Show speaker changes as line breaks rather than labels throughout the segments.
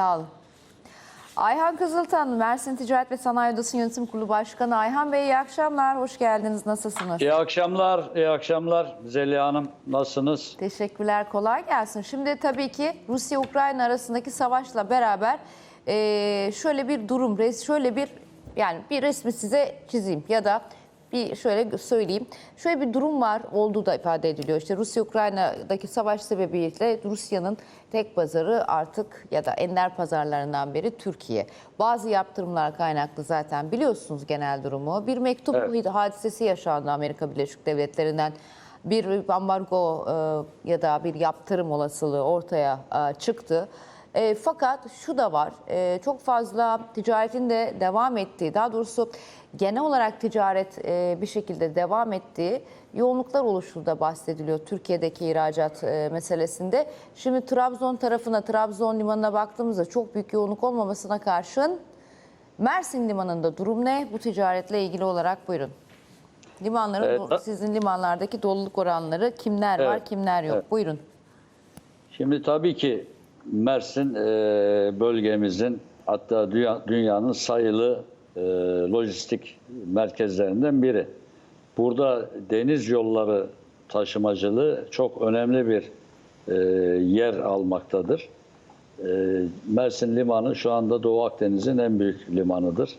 Sağ olun. Ayhan Kızıltan, Mersin Ticaret ve Sanayi Odası Yönetim Kurulu Başkanı. Ayhan Bey iyi akşamlar, hoş geldiniz. Nasılsınız?
İyi akşamlar, iyi akşamlar Zeliha Hanım. Nasılsınız?
Teşekkürler, kolay gelsin. Şimdi tabii ki Rusya-Ukrayna arasındaki savaşla beraber şöyle bir durum, şöyle bir yani bir resmi size çizeyim ya da bir şöyle söyleyeyim. Şöyle bir durum var olduğu da ifade ediliyor. İşte Rusya-Ukrayna'daki savaş sebebiyle Rusya'nın tek pazarı artık ya da ender pazarlarından biri Türkiye. Bazı yaptırımlar kaynaklı zaten biliyorsunuz genel durumu. Bir mektup
Evet.
hadisesi yaşandı Amerika Birleşik Devletleri'nden bir ambargo e, ya da bir yaptırım olasılığı ortaya e, çıktı. E, fakat şu da var, e, çok fazla ticaretin de devam ettiği, daha doğrusu genel olarak ticaret e, bir şekilde devam ettiği yoğunluklar oluşu da bahsediliyor Türkiye'deki ihracat e, meselesinde. Şimdi Trabzon tarafına, Trabzon limanına baktığımızda çok büyük yoğunluk olmamasına karşın Mersin limanında durum ne? Bu ticaretle ilgili olarak buyurun. Limanların
Evet,
sizin limanlardaki doluluk oranları kimler var,
Evet,
kimler yok?
evet.
Buyurun.
Şimdi tabii ki Mersin e, bölgemizin hatta dünya- dünyanın sayılı e, lojistik merkezlerinden biri. Burada deniz yolları taşımacılığı çok önemli bir e, yer almaktadır. E, Mersin Limanı şu anda Doğu Akdeniz'in en büyük limanıdır.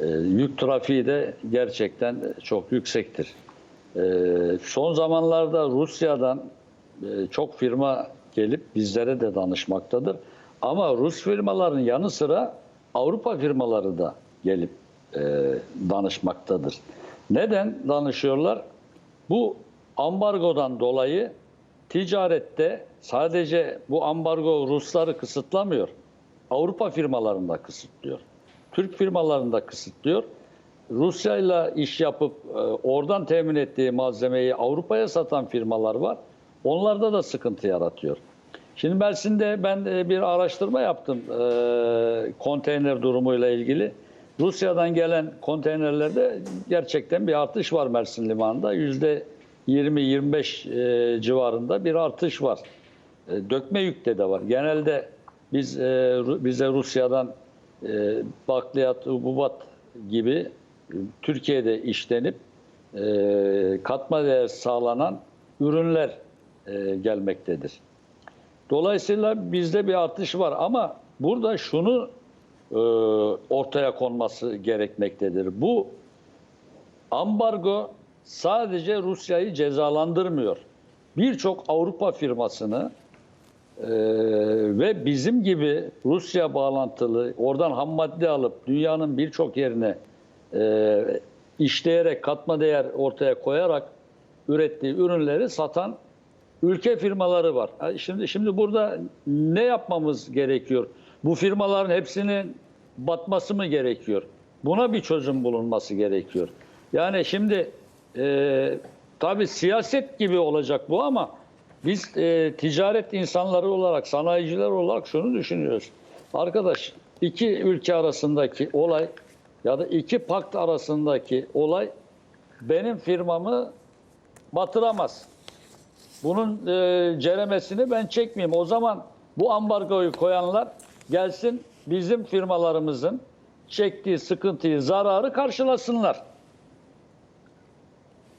E, yük trafiği de gerçekten çok yüksektir. E, son zamanlarda Rusya'dan e, çok firma gelip bizlere de danışmaktadır. Ama Rus firmaların yanı sıra Avrupa firmaları da gelip e, danışmaktadır. Neden danışıyorlar? Bu ambargodan dolayı ticarette sadece bu ambargo Rusları kısıtlamıyor. Avrupa firmalarını da kısıtlıyor. Türk firmalarını da kısıtlıyor. Rusya ile iş yapıp e, oradan temin ettiği malzemeyi Avrupa'ya satan firmalar var. Onlarda da sıkıntı yaratıyor. Şimdi Mersin'de ben e, bir araştırma yaptım e, konteyner durumuyla ilgili. Rusya'dan gelen konteynerlerde gerçekten bir artış var Mersin Limanı'nda. Yüzde 20-25 e, civarında bir artış var. E, dökme yükte de var. Genelde biz e, bize Rusya'dan e, bakliyat, hububat gibi e, Türkiye'de işlenip e, katma değer sağlanan ürünler e, gelmektedir. Dolayısıyla bizde bir artış var ama burada şunu e, ortaya konması gerekmektedir. Bu ambargo sadece Rusya'yı cezalandırmıyor. Birçok Avrupa firmasını e, ve bizim gibi Rusya bağlantılı oradan ham madde alıp dünyanın birçok yerine e, işleyerek katma değer ortaya koyarak ürettiği ürünleri satan ülke firmaları var. Şimdi şimdi burada ne yapmamız gerekiyor? Bu firmaların hepsinin batması mı gerekiyor? Buna bir çözüm bulunması gerekiyor. Yani şimdi e, tabii siyaset gibi olacak bu ama biz e, ticaret insanları olarak, sanayiciler olarak şunu düşünüyoruz. Arkadaş iki ülke arasındaki olay ya da iki pakt arasındaki olay benim firmamı batıramaz. Bunun e, ceremesini ben çekmeyeyim. O zaman bu ambargoyu koyanlar gelsin bizim firmalarımızın çektiği sıkıntıyı, zararı karşılasınlar.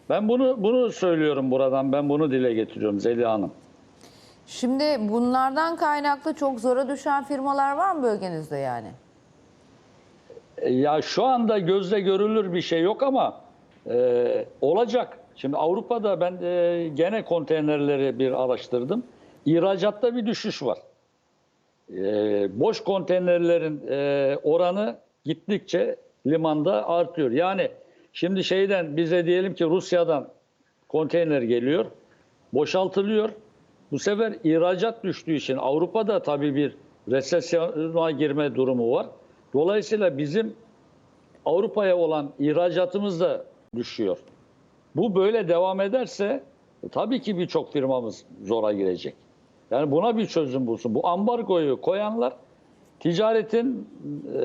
Ben bunu bunu söylüyorum buradan. Ben bunu dile getiriyorum Zeliha Hanım.
Şimdi bunlardan kaynaklı çok zora düşen firmalar var mı bölgenizde yani?
E, Ya şu anda gözle görülür bir şey yok ama e, olacak. Şimdi Avrupa'da ben e, gene konteynerleri bir araştırdım. İhracatta bir düşüş var. E, boş konteynerlerin e, oranı gittikçe limanda artıyor. Yani şimdi şeyden bize diyelim ki Rusya'dan konteyner geliyor, boşaltılıyor. Bu sefer ihracat düştüğü için Avrupa'da tabii bir resesyona girme durumu var. Dolayısıyla bizim Avrupa'ya olan ihracatımız da düşüyor. Bu böyle devam ederse e, tabii ki birçok firmamız zora girecek. Yani buna bir çözüm bulsun. Bu ambargoyu koyanlar ticaretin e,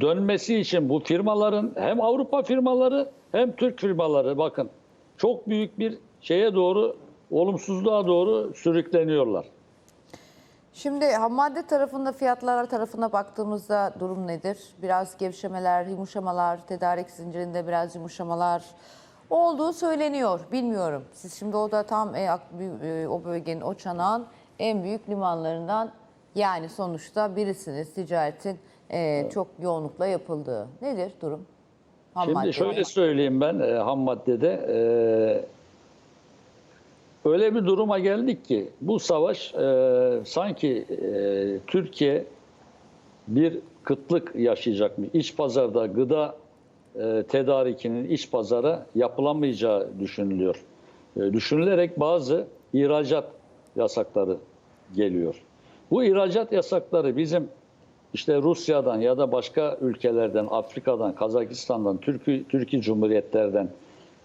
dönmesi için bu firmaların hem Avrupa firmaları hem Türk firmaları bakın çok büyük bir şeye doğru olumsuzluğa doğru sürükleniyorlar.
Şimdi ham madde tarafında fiyatlar tarafına baktığımızda durum nedir? Biraz gevşemeler, yumuşamalar, tedarik zincirinde biraz yumuşamalar olduğu söyleniyor. Bilmiyorum. Siz şimdi o da tam e, e, o bölgenin, o çanağın en büyük limanlarından yani sonuçta birisiniz ticaretin e, çok yoğunlukla yapıldığı. Nedir durum? Ham
Şimdi
madde.
şöyle söyleyeyim ben e, ham maddede e, öyle bir duruma geldik ki bu savaş e, sanki e, Türkiye bir kıtlık yaşayacakmış. İç pazarda gıda e, tedarikinin iç pazara yapılamayacağı düşünülüyor. E, düşünülerek bazı ihracat yasakları geliyor. Bu ihracat yasakları bizim işte Rusya'dan ya da başka ülkelerden, Afrika'dan, Kazakistan'dan, Türkiye, Türkiye Cumhuriyetlerden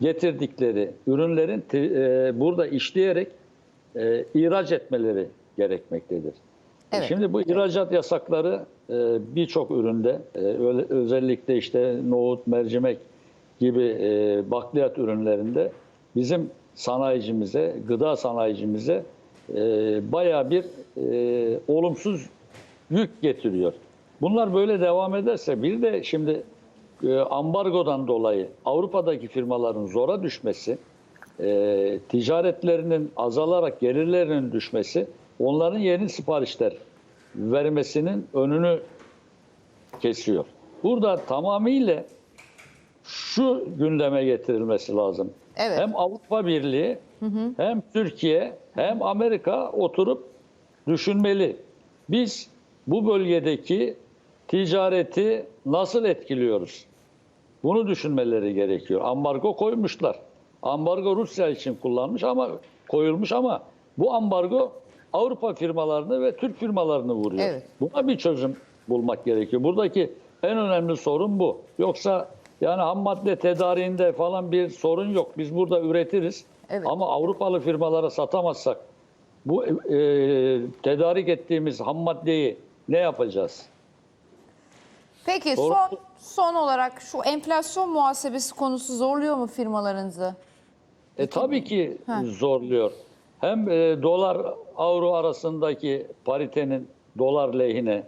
getirdikleri ürünlerin e, burada işleyerek e, ihraç etmeleri gerekmektedir.
Evet.
Şimdi bu ihracat yasakları e, birçok üründe e, özellikle işte nohut, mercimek gibi e, bakliyat ürünlerinde bizim sanayicimize, gıda sanayicimize e, bayağı bir e, olumsuz yük getiriyor. Bunlar böyle devam ederse bir de şimdi e, ambargodan dolayı Avrupa'daki firmaların zora düşmesi, e, ticaretlerinin azalarak gelirlerinin düşmesi onların yeni siparişler vermesinin önünü kesiyor. Burada tamamıyla şu gündeme getirilmesi lazım.
Evet.
Hem Avrupa Birliği hem Türkiye hem Amerika oturup düşünmeli. Biz bu bölgedeki ticareti nasıl etkiliyoruz? Bunu düşünmeleri gerekiyor. Ambargo koymuşlar. Ambargo Rusya için kullanmış ama koyulmuş ama bu ambargo Avrupa firmalarını ve Türk firmalarını vuruyor.
Evet.
Buna bir çözüm bulmak gerekiyor. Buradaki en önemli sorun bu. Yoksa yani ham madde tedariğinde falan bir sorun yok. Biz burada üretiriz.
Evet.
Ama Avrupalı firmalara satamazsak bu e, tedarik ettiğimiz ham maddeyi ne yapacağız?
Peki
Doğru.
son son olarak şu enflasyon muhasebesi konusu zorluyor mu firmalarınızı?
E tabii ki
Ha.
zorluyor. Hem e, dolar avro arasındaki paritenin dolar lehine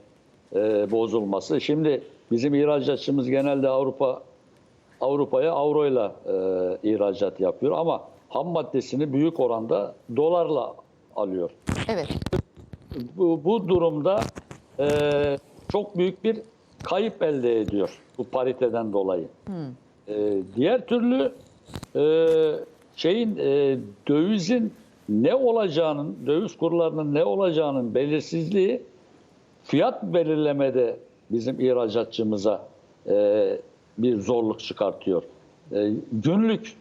e, bozulması. Şimdi bizim ihracatçımız genelde Avrupa Avrupa'ya avroyla e, ihracat yapıyor ama ham maddesini büyük oranda dolarla alıyor.
Evet.
Bu, bu durumda e, çok büyük bir kayıp elde ediyor bu pariteden dolayı. E, diğer türlü e, şeyin e, dövizin ne olacağının, döviz kurlarının ne olacağının belirsizliği fiyat belirlemede bizim ihracatçımıza e, bir zorluk çıkartıyor. E, günlük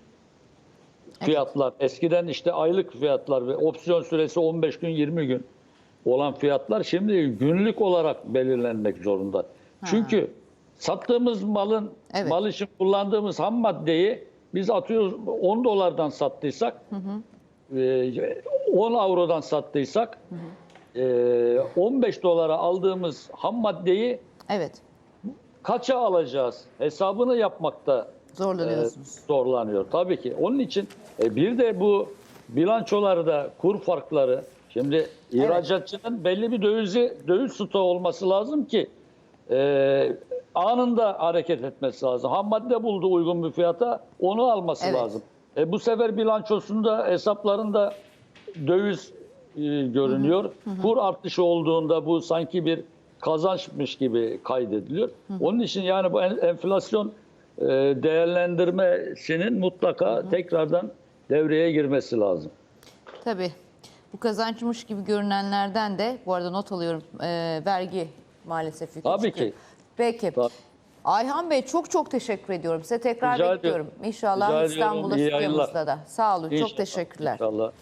fiyatlar eskiden işte aylık fiyatlar ve opsiyon süresi 15 gün 20 gün olan fiyatlar şimdi günlük olarak belirlenmek zorunda. Çünkü sattığımız malın
Evet.
mal için kullandığımız ham maddeyi biz atıyoruz 10 dolardan sattıysak e, 10 avrodan sattıysak e, 15 dolara aldığımız ham maddeyi
Evet.
kaça alacağız hesabını yapmakta
Zorlanıyorsunuz.
e, zorlanıyor tabii ki. Onun için e, bir de bu bilançolarda kur farkları şimdi ihracatçının belli bir dövizi döviz stoğu olması lazım ki e, anında hareket etmesi lazım. Ham madde buldu uygun bir fiyata onu alması
Evet.
lazım. E, bu sefer bilançosunda hesaplarında döviz e, görünüyor. Kur artışı olduğunda bu sanki bir kazançmış gibi kaydediliyor. Onun için yani bu en- enflasyon e, değerlendirmesinin mutlaka tekrardan devreye girmesi lazım.
Tabii. Bu kazançmış gibi görünenlerden de bu arada not alıyorum e, vergi maalesef
Tabii ki.
Peki.
Tabii.
Ayhan Bey çok çok teşekkür ediyorum. Size tekrar
Rica
bekliyorum.
ediyorum.
İnşallah
ediyorum.
İstanbul'a stüdyomuzda da. Sağ olun. Çok
İnşallah,
teşekkürler.
İnşallah.